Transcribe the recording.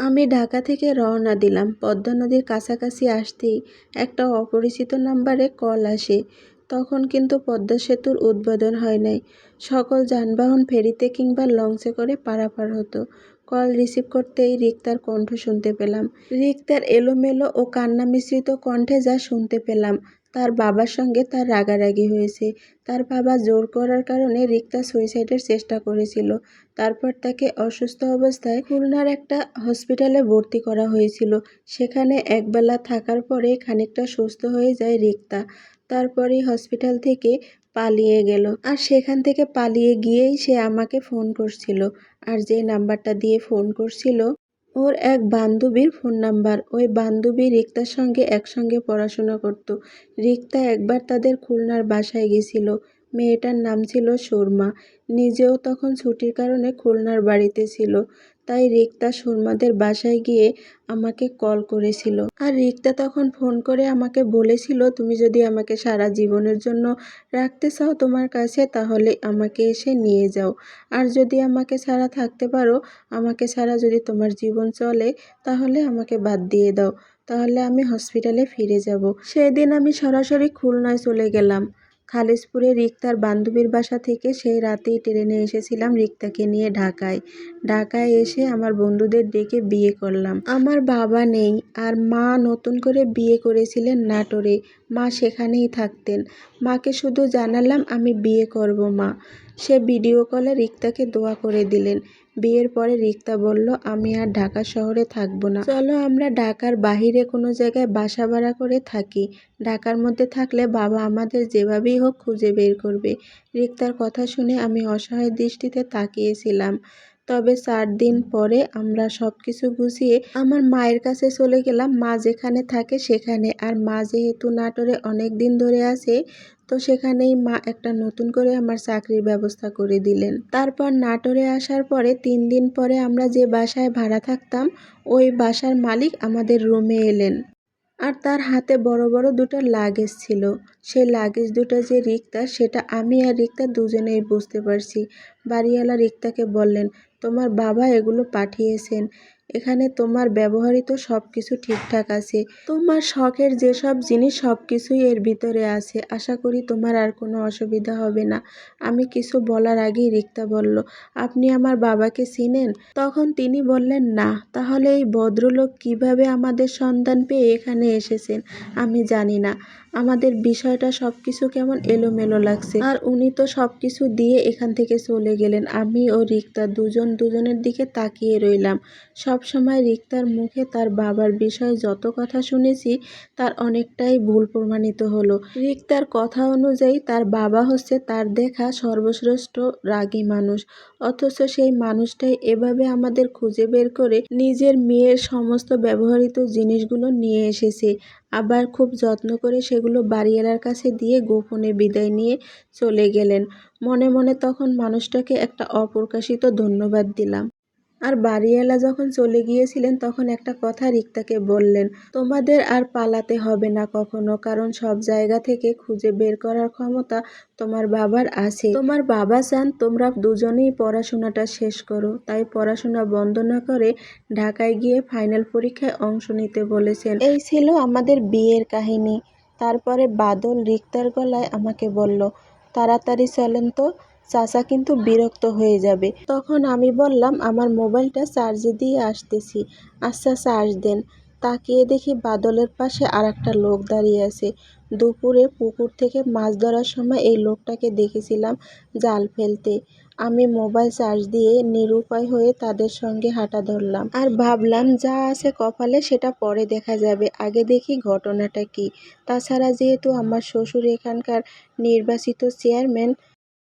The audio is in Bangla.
আমি ঢাকা থেকে রওনা দিলাম। পদ্মা নদীর কাছাকাছি আসতেই একটা অপরিচিত নাম্বারে কল আসে। তখন কিন্তু পদ্মা সেতুর উদ্বোধন হয় নাই। সকল যানবাহন ফেরিতে কিংবা লঞ্চে করে পারাপার হতো। কল রিসিভ করতেই রিক্তার কণ্ঠ শুনতে পেলাম। রিক্তার এলোমেলো ও কান্না মিশ্রিত কণ্ঠে যা শুনতে পেলাম তার বাবার সঙ্গে তার রাগারাগি হয়েছে। তার বাবা জোর করার কারণে রিক্তা সুইসাইডের চেষ্টা করেছিল। তারপর তাকে অসুস্থ অবস্থায় খুলনার একটা হসপিটালে ভর্তি করা হয়েছিল। সেখানে একবেলা থাকার পরে খানিকটা সুস্থ হয়ে যায় রিক্তা। তারপরেই হসপিটাল থেকে পালিয়ে গেল। আর সেখান থেকে পালিয়ে গিয়েই সে আমাকে ফোন করছিল। আর যে নাম্বারটা দিয়ে ফোন করছিল ওর এক বান্ধবীর ফোন নাম্বার। ওই বান্ধবী রিক্তার সঙ্গে একসঙ্গে পড়াশোনা করত। রিক্তা একবার তাদের খুলনার বাসায় গেছিল। মেয়েটার নাম ছিল সুরমা। নিজেও তখন ছুটির কারণে খুলনার বাড়িতে ছিল। তাই রিক্তা সুরমাদের বাসায় গিয়ে আমাকে কল করেছিল। আর রিক্তা তখন ফোন করে আমাকে বলেছিল, তুমি যদি আমাকে সারা জীবনের জন্য রাখতে চাও তোমার কাছে, তাহলে আমাকে এসে নিয়ে যাও। আর যদি আমাকে ছাড়া থাকতে পারো, আমাকে ছাড়া যদি তোমার জীবন চলে, তাহলে আমাকে বাদ দিয়ে দাও। তাহলে আমি হসপিটালে ফিরে যাব। সেদিন আমি সরাসরি খুলনায় চলে গেলাম। খালিশপুরে রিক্তার বান্ধবীর বাসা থেকে সেই রাতেই ট্রেনে এসেছিলাম রিক্তাকে নিয়ে ঢাকায়। ঢাকায় এসে আমার বন্ধুদের ডেকে বিয়ে করলাম। আমার বাবা নেই আর মা নতুন করে বিয়ে করেছিলেন নাটোরে। মা সেখানেই থাকতেন। মাকে শুধু জানালাম আমি বিয়ে করব মা। সে ভিডিও কলে রিক্তাকে দোয়া করে দিলেন। বিয়ের পরে রিক্তা বলল, আমি আর ঢাকা শহরে থাকব না। চলো আমরা ঢাকার বাহিরে কোনো জায়গায় বাসা ভাড়া করে থাকি। ঢাকার মধ্যে থাকলে বাবা আমাদের যেভাবেই হোক খুঁজে বের করবে। রিক্তার কথা শুনে আমি অসহায় দৃষ্টিতে তাকিয়েছিলাম। তবে চার দিন পরে আমরা সব কিছু গুছিয়ে আমার মায়ের কাছে চলে গেলাম। মা যেখানে থাকে সেখানে। আর মা যেহেতু নাটোরে অনেক দিন ধরে আছে তো সেখানেই মা একটা নতুন করে আমার চাকরির ব্যবস্থা করে দিলেন। তারপর নাটোরে আসার পরে তিন দিন পরে আমরা যে বাসায় ভাড়া থাকতাম, ওই বাসার মালিক আমাদের রুমে এলেন। আর তার হাতে বড় বড় দুটো লাগেজ ছিল। সেই লাগেজ দুটো যে রিক্তা সেটা আমি আর রিক্তা দুজনেই বুঝতে পারছি। বাড়িওয়ালা রিক্তাকে বললেন, তোমার বাবা এগুলো পাঠিয়েছেন। এখানে তোমার ব্যবহৃত সব কিছু ঠিকঠাক আছে। তোমার শখের যেসব জিনিস সব কিছুই এর ভিতরে আছে। আশা করি তোমার আর কোনো অসুবিধা হবে না। আমি কিছু বলার আগেই রিক্তা বলল, আপনি আমার বাবাকে চিনেন? তখন তিনি বললেন, না। তাহলে এই ভদ্রলোক কীভাবে আমাদের সন্ধান পেয়ে এখানে এসেছেন? আমি জানি না। আমাদের বিষয়টা সব কিছু কেমন এলোমেলো লাগছে। আর উনি তো সব কিছু দিয়ে এখান থেকে চলে গেলেন। আমি ও রিক্তা দুজন দুজনের দিকে তাকিয়ে রইলাম। সব সময় রিক্তার মুখে তার বাবার বিষয়ে যত কথা শুনেছি, তার অনেকটাই ভুল প্রমাণিত হলো। রিক্তার কথা অনুযায়ী তার বাবা হচ্ছে তার দেখা সর্বশ্রেষ্ঠ রাগী মানুষ। অথচ সেই মানুষটাই এভাবে আমাদের খুঁজে বের করে নিজের মেয়ের সমস্ত ব্যবহৃত জিনিসগুলো নিয়ে এসেছে। আবার খুব যত্ন করে সেগুলো বাড়িয়ালার কাছে দিয়ে গোপনে বিদায় নিয়ে চলে গেলেন। মনে মনে তখন মানুষটাকে একটা অপ্রকাশিত ধন্যবাদ দিলাম। আর বাড়িওয়ালা যখন চলে গিয়েছিলেন, তখন একটা কথা রিক্তাকে বললেন, তোমাদের আর পালাতে হবে না কখনো, কারণ সব জায়গা থেকে খুঁজে বের করার ক্ষমতা তোমার বাবার আছে। তোমার বাবা চান তোমরা দুজনেই পড়াশোনাটা শেষ করো। তাই পড়াশোনা বন্ধ না করে ঢাকায় গিয়ে ফাইনাল পরীক্ষায় অংশ নিতে বলেছেন। এই ছিল আমাদের বিয়ের কাহিনী। তারপরে বাদল রিক্তার গলায় আমাকে বলল, তাড়াতাড়ি চলেন তো। চাচা কিন্তু বিরক্ত হয়ে যাবে। তখন আমি বললাম, আমার মোবাইলটা চার্জে দিয়ে আসতেছি। আচ্ছা চার্জ দেন। তাকিয়ে দেখি বাদলের পাশে আর একটা লোক দাঁড়িয়ে আছে। দুপুরে পুকুর থেকে মাছ ধরার সময় এই লোকটাকে দেখেছিলাম জাল ফেলতে। আমি মোবাইল চার্জ দিয়ে নিরুপায় হয়ে তাদের সঙ্গে হাঁটা ধরলাম। আর ভাবলাম, যা আছে কপালে সেটা পরে দেখা যাবে। আগে দেখি ঘটনাটা কি। তাছাড়া যেহেতু আমার শ্বশুর এখানকার নির্বাচিত চেয়ারম্যান